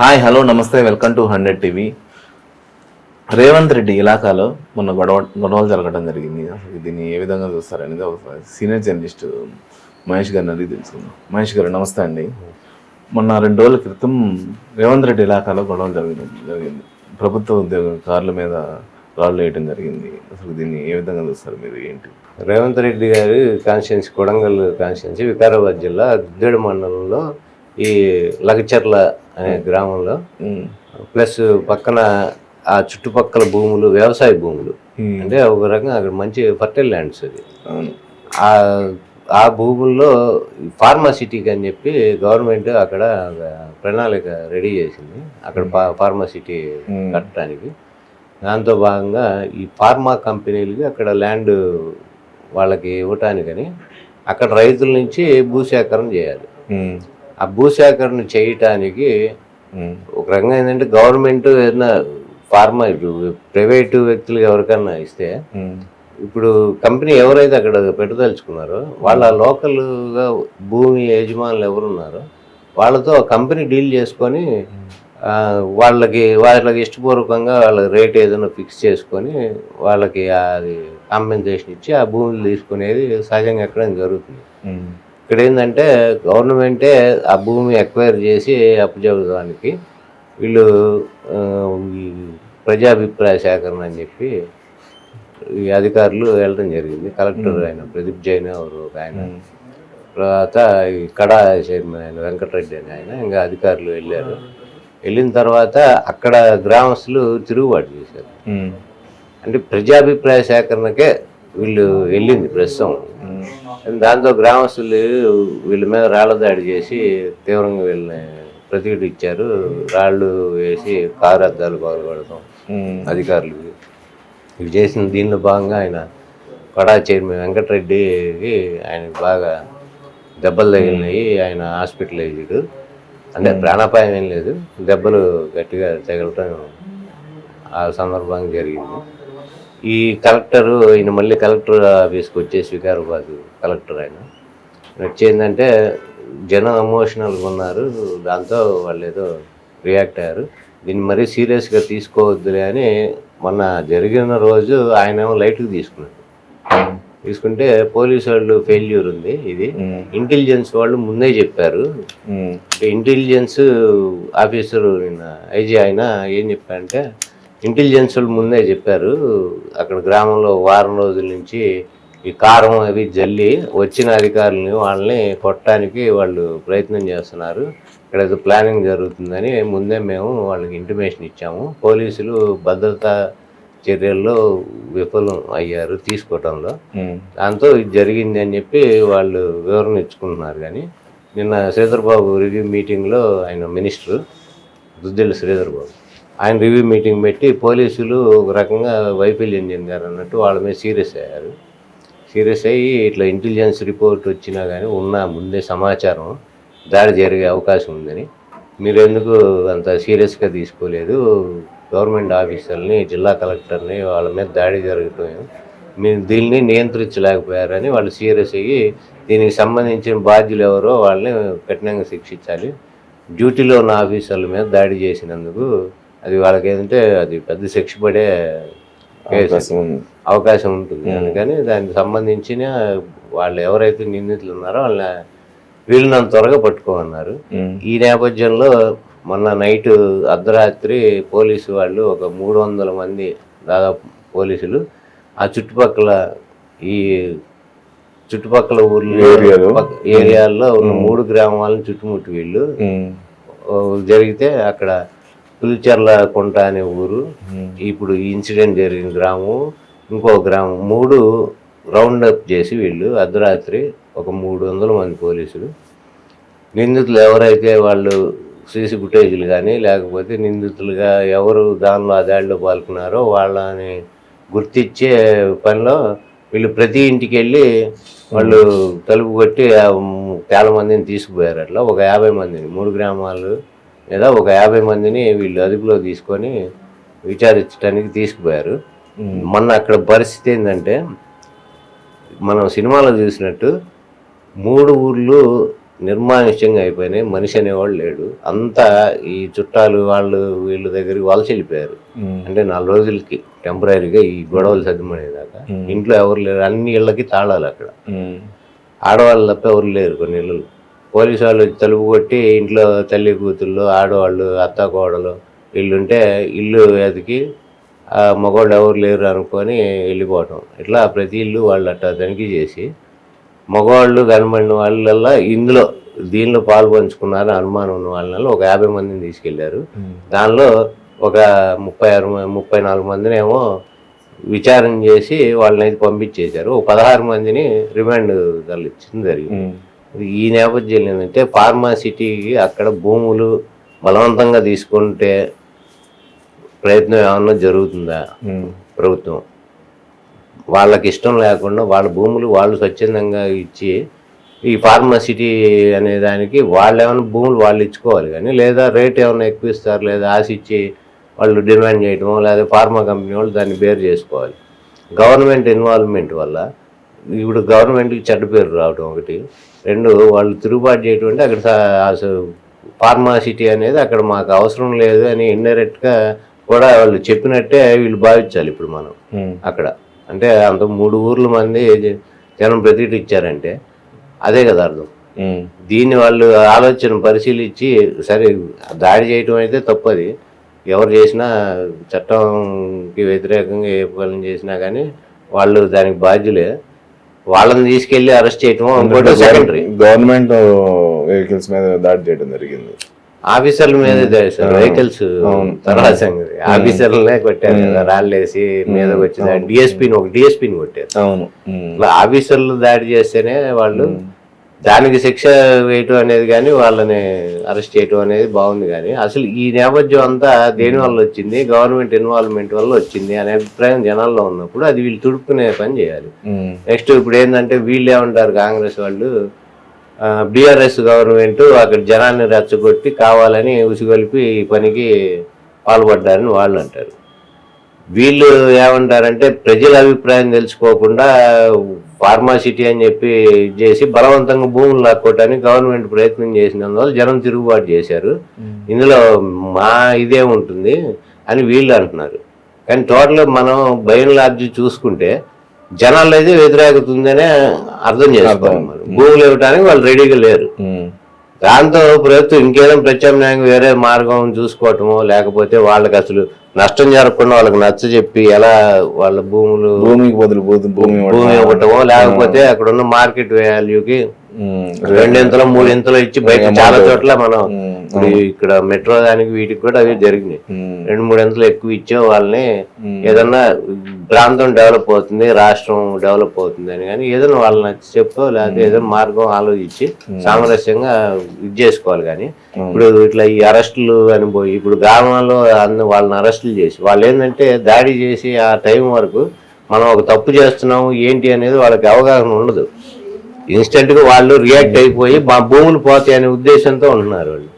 Hi hello namaste welcome to hundred TV. Revanth Reddy ఇలాకాలో మొన్న గొడవ గొడవలు జరగడం జరిగింది. అసలు దీన్ని ఏ విధంగా చూస్తారనేది ఒక సీనియర్ జర్నలిస్ట్ మహేష్ గారిని అడిగి తెలుసుకుందాం. మహేష్ గారు నమస్తే అండి. మొన్న రెండు రోజుల క్రితం రేవంత్ రెడ్డి ఇలాకాలో గొడవలు జరగడం జరిగింది. ప్రభుత్వ ఉద్యోగ కార్ల మీద రాళ్ళు వేయడం జరిగింది. అసలు దీన్ని ఏ విధంగా చూస్తారు మీరు ఏంటి? రేవంత్ రెడ్డి గారి కాన్స్టిట్యున్సీ కొడంగల్ కాన్స్టిట్యున్సీ వికారాబాద్ జిల్లా దుద్దేడు మండలంలో ఈ లగచర్ల అనే గ్రామంలో. ప్లస్ పక్కన ఆ చుట్టుపక్కల భూములు వ్యవసాయ భూములు. అంటే ఒక రకంగా అక్కడ మంచి ఫర్టైల్ ల్యాండ్స్ అది. ఆ ఆ భూముల్లో ఫార్మాసిటీకి అని చెప్పి గవర్నమెంట్ అక్కడ ప్రణాళిక రెడీ చేసింది. అక్కడ ఫా- ఫార్మాసిటీ ఉమ్. కట్టడానికి. దాంతో భాగంగా ఈ ఫార్మా కంపెనీలకి అక్కడ ల్యాండ్ వాళ్ళకి ఇవ్వటానికని అక్కడ రైతుల నుంచి భూసేకరణ చేయాలి. ఆ భూసేకరణ చేయటానికి. ఒక రకంగా ఏంటంటే గవర్నమెంట్ ఏదైనా ఫార్మా ఇప్పుడు ప్రైవేటు వ్యక్తులు ఎవరికన్నా ఇస్తే. ఇప్పుడు కంపెనీ ఎవరైతే అక్కడ పెట్టదలుచుకున్నారో వాళ్ళ లోకల్గా భూమి యజమానులు ఎవరున్నారో వాళ్ళతో కంపెనీ డీల్ చేసుకొని వాళ్ళకి వాళ్ళకి ఇష్టపూర్వకంగా వాళ్ళ రేట్ ఏదైనా ఫిక్స్ చేసుకొని వాళ్ళకి అది కాంపెన్సేషన్ ఇచ్చి ఆ భూములు తీసుకునేది సహజంగా ఎక్కడం జరుగుతుంది. ఇక్కడ ఏంటంటే గవర్నమెంటే ఆ భూమి ఎక్వైర్ చేసి అప్పచెప్పడానికి వీళ్ళు ప్రజాభిప్రాయ సేకరణ అని చెప్పి ఈ అధికారులు వెళ్ళడం జరిగింది కలెక్టర్ ఆయన ప్రదీప్ జైన్ ఎవరు ఒక ఆయన. తర్వాత ఈ కడా చైర్మన్ ఆయన వెంకటరెడ్డి అని ఆయన ఇంకా అధికారులు వెళ్ళారు వెళ్ళిన తర్వాత అక్కడ గ్రామస్తులు తిరుగుబాటు చేశారు. అంటే ప్రజాభిప్రాయ సేకరణకే వీళ్ళు వెళ్ళింది ప్రస్తుతం. దాంతో గ్రామస్తులు వీళ్ళ మీద రాళ్ళ దాడి చేసి తీవ్రంగా వీళ్ళని ప్రతిఘటన ఇచ్చారు రాళ్ళు వేసి కారు అద్దాలు పగలగొడతాం. అధికారులు. ఇవి చేసిన దీనిలో భాగంగా ఆయన కడా చైర్మన్ వెంకటరెడ్డికి ఆయనకు బాగా దెబ్బలు తగిలినాయి. ఆయన హాస్పిటలైజ్డ్ అంటే ప్రాణాపాయం ఏం లేదు. దెబ్బలు గట్టిగా తగలటం ఆ సందర్భంగా జరిగింది. ఈ కలెక్టరు ఈయన మళ్ళీ కలెక్టర్ ఆఫీస్కి వచ్చేసి వికారాబాద్ కలెక్టర్ ఆయన. వచ్చేందంటే జనం ఎమోషనల్గా ఉన్నారు. దాంతో వాళ్ళు ఏదో రియాక్ట్ అయ్యారు. దీన్ని మరీ సీరియస్గా తీసుకోవద్దులే అని మొన్న జరిగిన రోజు ఆయన ఏమో లైట్కి తీసుకున్నారు తీసుకుంటే పోలీసు వాళ్ళు ఫెయిల్యూర్ ఉంది ఇది. ఇంటెలిజెన్స్ వాళ్ళు ముందే చెప్పారు. ఇంటెలిజెన్స్ ఆఫీసర్ నిన్న ఐజీ ఆయన ఏం చెప్పారంటే ఇంటెలిజెన్స్ వాళ్ళు ముందే చెప్పారు అక్కడ గ్రామంలో వారం రోజుల నుంచి ఈ కారం అవి జల్లి వచ్చిన అధికారులని వాళ్ళని కొట్టడానికి వాళ్ళు ప్రయత్నం చేస్తున్నారు. ఇక్కడ ఏదో ప్లానింగ్ జరుగుతుందని ముందే మేము వాళ్ళకి ఇంటిమేషన్ ఇచ్చాము. పోలీసులు భద్రతా చర్యల్లో విఫలం అయ్యారు తీసుకోవటంలో. దాంతో ఇది జరిగింది అని చెప్పి వాళ్ళు వివరణ ఇచ్చుకుంటున్నారు కానీ నిన్న శ్రీధర్బాబు రివ్యూ మీటింగ్లో ఆయన మినిస్టర్ దుద్దిల్ల శ్రీధర్బాబు ఆయన రివ్యూ మీటింగ్ పెట్టి పోలీసులు ఒక రకంగా వైఫల్యం చెందారు అన్నట్టు వాళ్ళ మీద సీరియస్ అయ్యారు. సీరియస్ అయ్యి ఇట్లా ఇంటెలిజెన్స్ రిపోర్ట్ వచ్చినా కానీ ఉన్న ముందే సమాచారం దాడి జరిగే అవకాశం ఉందని. మీరు ఎందుకు అంత సీరియస్గా తీసుకోలేదు? గవర్నమెంట్ ఆఫీసర్ని జిల్లా కలెక్టర్ని వాళ్ళ మీద దాడి జరగటం మీరు దీన్ని నియంత్రించలేకపోయారని వాళ్ళు సీరియస్ అయ్యి దీనికి సంబంధించిన బాధ్యులు ఎవరో వాళ్ళని కఠినంగా శిక్షించాలి. డ్యూటీలో ఉన్న ఆఫీసర్ల మీద దాడి చేసినందుకు అది వాళ్ళకి ఏంటంటే అది పెద్ద శిక్ష పడే అవకాశం ఉంటుంది. అందుకని దానికి సంబంధించిన వాళ్ళు ఎవరైతే నిందితులు ఉన్నారో వాళ్ళని వీళ్ళని త్వరగా పట్టుకోమన్నారు. ఈ నేపథ్యంలో మొన్న నైట్ అర్ధరాత్రి పోలీసు వాళ్ళు ఒక మూడు వందల మంది దాదాపు పోలీసులు ఆ చుట్టుపక్కల ఈ చుట్టుపక్కల ఊర్లు ఏరియాల్లో ఉన్న మూడు గ్రామాలను చుట్టుముట్టి వీళ్ళు. జరిగితే అక్కడ పులిచెర్ల కొంట అనే ఊరు. ఇప్పుడు ఇన్సిడెంట్ జరిగిన గ్రామం ఇంకో గ్రామం. మూడు రౌండ్ అప్ చేసి వీళ్ళు అర్ధరాత్రి ఒక మూడు వందల మంది పోలీసులు. నిందితులు ఎవరైతే వాళ్ళు సీసీ ఫుటేజీలు కానీ లేకపోతే నిందితులుగా ఎవరు దానిలో ఆ దాడిలో పాల్గొన్నారో వాళ్ళని గుర్తించే పనిలో వీళ్ళు ప్రతి ఇంటికి వెళ్ళి వాళ్ళు తలుపు కొట్టి చాలా మందిని తీసుకుపోయారు అట్లా ఒక యాభై మందిని మూడు గ్రామాలు లేదా ఒక యాభై మందిని వీళ్ళు అదుపులో తీసుకొని విచారించడానికి తీసుకుపోయారు. మొన్న అక్కడ పరిస్థితి ఏంటంటే మనం సినిమాలో చూసినట్టు మూడు ఊర్లు నిర్మానుష్యంగా అయిపోయినాయి మనిషి అనేవాడు లేడు. అంతా ఈ చుట్టాలు వాళ్ళు వీళ్ళ దగ్గరికి వలస వెళ్ళిపోయారు. ఉమ్, అంటే నాలుగు రోజులకి టెంపరీగా ఈ గొడవలు సర్దుమనేదాకా ఇంట్లో ఎవరు లేరు అన్ని ఇళ్ళకి తాళాలు అక్కడ. ఆడవాళ్ళు తప్ప ఎవరు లేరు కొన్ని ఇళ్ళు. పోలీసు వాళ్ళు తలుపు కొట్టి ఇంట్లో తల్లి కూతుళ్ళు ఆడవాళ్ళు అత్త కోడలు వీళ్ళుంటే ఇల్లు ఎదికి ఆ మగవాళ్ళు ఎవరు లేరు అనుకొని వెళ్ళిపోవటం. ఇట్లా ప్రతి ఇల్లు వాళ్ళు అట్లా తనిఖీ చేసి మగవాళ్ళు కనబడిన వాళ్ళల్లో ఇందులో దీనిలో పాలు పంచుకున్నారని అనుమానం ఉన్న వాళ్ళని ఒక యాభై మందిని తీసుకెళ్ళారు దానిలో ఒక ముప్పై ఆరు ముప్పై నాలుగు మందిని ఏమో విచారణ చేసి వాళ్ళని అయితే పంపించేశారు. ఒక పదహారు మందిని రిమాండ్ తరలించడం జరిగింది. ఈ నేపథ్యంలో ఏంటంటే ఫార్మాసిటీకి అక్కడ భూములు బలవంతంగా తీసుకుంటే ప్రయత్నం ఏమన్నా జరుగుతుందా? ప్రభుత్వం. వాళ్ళకి ఇష్టం లేకుండా వాళ్ళ భూములు వాళ్ళు స్వచ్ఛందంగా ఇచ్చి ఈ ఫార్మసిటీ అనే దానికి వాళ్ళు ఏమైనా భూములు వాళ్ళు ఇచ్చుకోవాలి కానీ లేదా రేట్ ఏమైనా ఎక్కువ ఇస్తారు లేదా ఆశ ఇచ్చి వాళ్ళు డిమాండ్ చేయడమో లేదా ఫార్మా కంపెనీ వాళ్ళు దాన్ని బేర్ చేసుకోవాలి. గవర్నమెంట్ ఇన్వాల్వ్మెంట్ వల్ల ఇప్పుడు గవర్నమెంట్కి చెడ్డ పేరు రావడం ఒకటి. రెండు వాళ్ళు తిరుగుబాటు చేయడం అంటే అక్కడ ఫార్మాసిటీ అనేది అక్కడ మాకు అవసరం లేదు అని ఇండైరెక్ట్గా కూడా వాళ్ళు చెప్పినట్టే వీళ్ళు భావించాలి ఇప్పుడు మనం. అక్కడ. అంటే అంత మూడు ఊర్ల మంది జనం ప్రతిటి ఇచ్చారంటే అదే కదా అర్థం. దీన్ని వాళ్ళు ఆలోచన పరిశీలించి సరే దాడి చేయటం అయితే తప్పది. ఎవరు చేసినా చట్టంకి వ్యతిరేకంగా ఏ పనులు చేసినా కానీ వాళ్ళు దానికి బాధ్యులే. వాళ్ళని తీసుకెళ్ళి అరెస్ట్ చేయటం ఇంకోటి సెకండరీ గవర్నమెంట్ వెహికల్స్ మీద దాడి చేయడం జరిగింది. ఆఫీసర్ల మీద వెహికల్స్ తర్వాత సంగతి. ఆఫీసర్లనే కొట్టారు కదా రాళ్ళేసి మీద వచ్చిన డిఎస్పీని ఒక డిఎస్పీని కొట్టారు. అవును. ఆఫీసర్లు దాడి చేస్తేనే వాళ్ళు దానికి శిక్ష వేయటం అనేది కానీ వాళ్ళని అరెస్ట్ చేయటం అనేది బాగుంది కానీ అసలు ఈ నేపథ్యం అంతా దేని వల్ల వచ్చింది? గవర్నమెంట్ ఇన్వాల్వ్మెంట్ వల్ల వచ్చింది అనే అభిప్రాయం జనాల్లో ఉన్నప్పుడు అది వీళ్ళు తుడుపుకునే పని చేయాలి. నెక్స్ట్ ఇప్పుడు ఏంటంటే వీళ్ళు ఏమంటారు కాంగ్రెస్ వాళ్ళు? బీఆర్ఎస్ గవర్నమెంట్ అక్కడ జనాన్ని రెచ్చగొట్టి కావాలని ఉసిగొలిపి ఈ పనికి పాల్పడ్డారని వాళ్ళు అంటారు. వీళ్ళు ఏమంటారంటే ప్రజల అభిప్రాయం తెలుసుకోకుండా ఫార్మాసిటీ అని చెప్పి చేసి బలవంతంగా భూములు లాక్కోవటానికి గవర్నమెంట్ ప్రయత్నం చేసినందువల్ల జనం తిరుగుబాటు చేశారు. ఇందులో మా ఇదే ఉంటుంది అని వీళ్ళు అంటున్నారు. కానీ టోటల్ మనం భయం లాడ్జి చూసుకుంటే జనాల్లో అయితే వ్యతిరేకత ఉందనే అర్థం చేసుకోవాలి మనం. భూములు ఇవ్వడానికి వాళ్ళు రెడీగా లేరు. దాంతో ప్రభుత్వం ఇంకేదైనా ప్రత్యామ్నాయంగా వేరే మార్గం చూసుకోవటమో లేకపోతే వాళ్ళకి అసలు నష్టం జరగకుండా వాళ్ళకి నచ్చ చెప్పి ఎలా వాళ్ళ భూములు భూమికి బదులు భూమి భూమి ఇవ్వటమో లేకపోతే అక్కడ ఉన్న మార్కెట్ వాల్యూకి రెండింతలో మూడింతలో ఇచ్చి బయట చాలా చోట్ల మనం ఇప్పుడు ఇక్కడ మెట్రో దానికి వీటికి కూడా అవి జరిగినాయి. రెండు మూడు ఎంతలు ఎక్కువ ఇచ్చే వాళ్ళని ఏదన్నా ప్రాంతం డెవలప్ అవుతుంది రాష్ట్రం డెవలప్ అవుతుంది అని కానీ ఏదైనా వాళ్ళని నచ్చి చెప్పో లేకపోతే ఏదైనా మార్గం ఆలోచించి సామరస్యంగా ఇది చేసుకోవాలి కానీ ఇప్పుడు ఇట్లా ఈ అరెస్టులు అని పోయి ఇప్పుడు గ్రామాల్లో అన్ని వాళ్ళని అరెస్టులు చేసి వాళ్ళు ఏంటంటే దాడి చేసి ఆ టైం వరకు మనం ఒక తప్పు చేస్తున్నాము ఏంటి అనేది వాళ్ళకి అవగాహన ఉండదు. ఇన్స్టెంట్గా వాళ్ళు రియాక్ట్ అయిపోయి మా భూములు పోతాయి అనే ఉద్దేశంతో ఉంటున్నారు వాళ్ళు.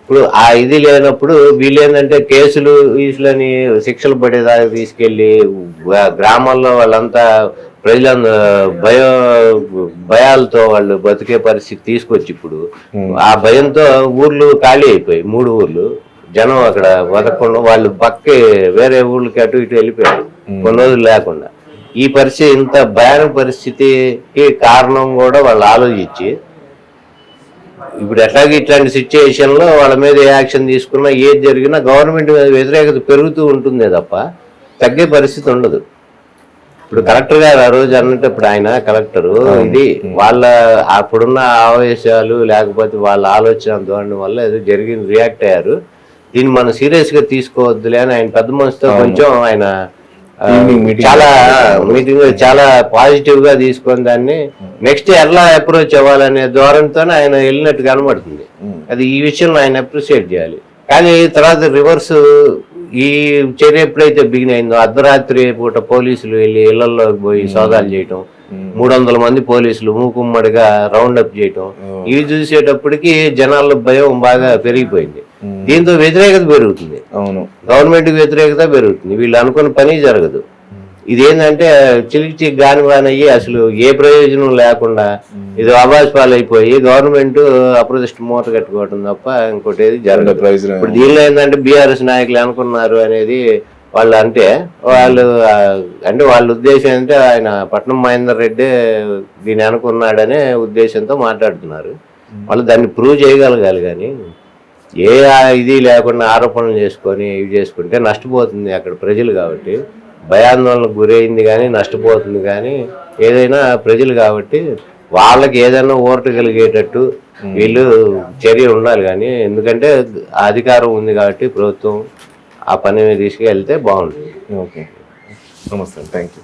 ఇప్పుడు ఆ ఇది లేనప్పుడు వీళ్ళు ఏంటంటే కేసులు వీసులని శిక్షలు పడేదాకా తీసుకెళ్ళి గ్రా- గ్రామాల్లో వాళ్ళంతా ప్రజలంద భయ భయాలతో వాళ్ళు బతికే పరిస్థితి తీసుకొచ్చి ఇప్పుడు ఆ భయంతో ఊర్లు ఖాళీ అయిపోయాయి మూడు ఊర్లు. జనం అక్కడ బతకకుండా వాళ్ళు పక్కే వేరే ఊర్లకి అటు ఇటు వెళ్ళిపోయారు. కొన్ని రోజులు లేకుండా. ఈ పరిస్థితి ఇంత భయానక పరిస్థితికి కారణం కూడా వాళ్ళు ఆలోచించి ఇప్పుడు ఎట్లాగే ఇట్లాంటి సిచ్యుయేషన్లో వాళ్ళ మీద ఏ యాక్షన్ తీసుకున్నా ఏది జరిగినా గవర్నమెంట్ మీద వ్యతిరేకత పెరుగుతూ ఉంటుందే తప్ప తగ్గే పరిస్థితి ఉండదు. ఇప్పుడు కలెక్టర్ గారు ఆ రోజు అన్నట్టు ఇప్పుడు ఆయన కలెక్టర్ ఇది వాళ్ళ అప్పుడున్న ఆవేశాలు లేకపోతే వాళ్ళ ఆలోచన ధోరణి వల్ల ఏదో జరిగింది రియాక్ట్ అయ్యారు. దీన్ని మనం సీరియస్గా తీసుకోవద్దులే అని ఆయన పెద్ద మనసుతో కొంచెం ఆయన చాలా మీటింగ్ చాలా పాజిటివ్గా తీసుకొని దాన్ని నెక్స్ట్ ఎలా అప్రోచ్ అవ్వాలనే ధోరణితో ఆయన వెళ్ళినట్టు కనబడుతుంది. అది ఈ విషయంలో ఆయన అప్రిషియేట్ చేయాలి. కానీ తర్వాత రివర్స్ ఈ చర్య ఎప్పుడైతే బిగిన్ అయిందో అర్ధరాత్రి పూట పోలీసులు వెళ్ళి ఇళ్ళలో పోయి సోదాలు చేయటం మూడు వందల మంది పోలీసులు మూకుమ్మడిగా రౌండ్ అప్ చేయటం ఇవి చూసేటప్పటికి జనాల్లో భయం బాగా పెరిగిపోయింది. దీంతో వ్యతిరేకత పెరుగుతుంది. అవును. గవర్నమెంట్ వ్యతిరేకత పెరుగుతుంది. వీళ్ళు అనుకున్న పని జరగదు. ఇదేంటంటే చిలికి చిలికి గాని వానయ్యి అసలు ఏ ప్రయోజనం లేకుండా ఇది అబాస్ పాలైపోయి గవర్నమెంట్ అప్రదిష్ట మూట కట్టుకోవడం తప్ప ఇంకోటి ఏది జరగదు. ఇప్పుడు దీనిలో ఏంటంటే బీఆర్ఎస్ నాయకులు అనుకున్నారు అనేది వాళ్ళు అంటే వాళ్ళు అంటే వాళ్ళ ఉద్దేశం ఏంటంటే ఆయన పట్నం మహేందర్ రెడ్డి దీని అనుకున్నాడనే ఉద్దేశంతో మాట్లాడుతున్నారు. వాళ్ళు దాన్ని ప్రూవ్ చేయగలగాలి కానీ ఏ ఇది లేకుండా ఆరోపణలు చేసుకొని ఇవి చేసుకుంటే నష్టపోతుంది అక్కడ ప్రజలు కాబట్టి. భయాందోళనకు గురైంది కానీ నష్టపోతుంది కానీ ఏదైనా ప్రజలు కాబట్టి వాళ్ళకి ఏదైనా ఊరట కలిగేటట్టు వీళ్ళు చర్య ఉండాలి కానీ ఎందుకంటే అధికారం ఉంది కాబట్టి ప్రభుత్వం ఆ పని మీద తీసుకెళ్తే బాగుంటుంది. ఓకే. నమస్తే థ్యాంక్ యూ